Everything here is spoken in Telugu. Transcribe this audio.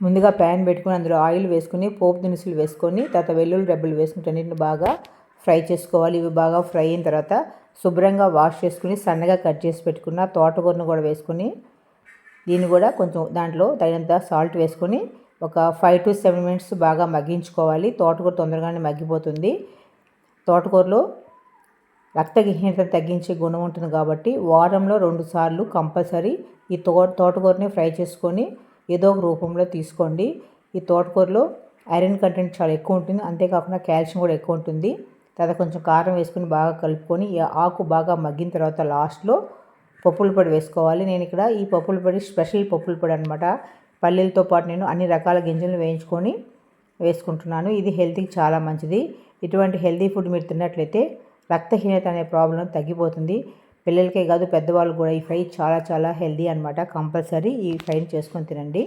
ముందుగా ప్యాన్ పెట్టుకుని అందులో ఆయిల్ వేసుకుని పోపు దినుసులు వేసుకొని తర్వాత వెల్లుల్లి రెబ్బలు వేసుకుని అన్నింటిని బాగా ఫ్రై చేసుకోవాలి. ఇవి బాగా ఫ్రై అయిన తర్వాత శుభ్రంగా వాష్ చేసుకుని సన్నగా కట్ చేసి పెట్టుకున్న తోటకూరను కూడా వేసుకొని దీన్ని కూడా కొంచెం దాంట్లో తగినంత సాల్ట్ వేసుకొని ఒక ఫైవ్ టు సెవెన్ మినిట్స్ బాగా మగ్గించుకోవాలి. తోటకూర తొందరగానే మగ్గిపోతుంది. తోటకూరలో రక్తహీనత తగ్గించే గుణం ఉంటుంది కాబట్టి వారంలో రెండు సార్లు కంపల్సరీ ఈ తో తోటకూరని ఫ్రై చేసుకొని ఏదో ఒక రూపంలో తీసుకోండి. ఈ తోటకూరలో ఐరన్ కంటెంట్ చాలా ఎక్కువ ఉంటుంది. అంతేకాకుండా కాల్షియం కూడా ఎక్కువ ఉంటుంది. తర్వాత కొంచెం కారం వేసుకుని బాగా కలుపుకొని ఈ ఆకు బాగా మగ్గిన తర్వాత లాస్ట్లో పప్పుల పొడి వేసుకోవాలి. నేను ఇక్కడ ఈ పప్పుల పొడి స్పెషల్ పప్పుల పొడి అనమాట పల్లీలతో పాటు నేను అన్ని రకాల గింజలను వేయించుకొని వేసుకుంటున్నాను. ఇది హెల్త్కి చాలా మంచిది. ఇటువంటి హెల్తీ ఫుడ్ మీరు తిన్నట్లయితే రక్తహీనత అనే ప్రాబ్లం తగ్గిపోతుంది. పిల్లలకే కాదు పెద్దవాళ్ళు కూడా ఈ ఫ్రై చాలా చాలా హెల్దీ అనమాట కంపల్సరీ ఈ ఫ్రైని చేసుకొని తినండి.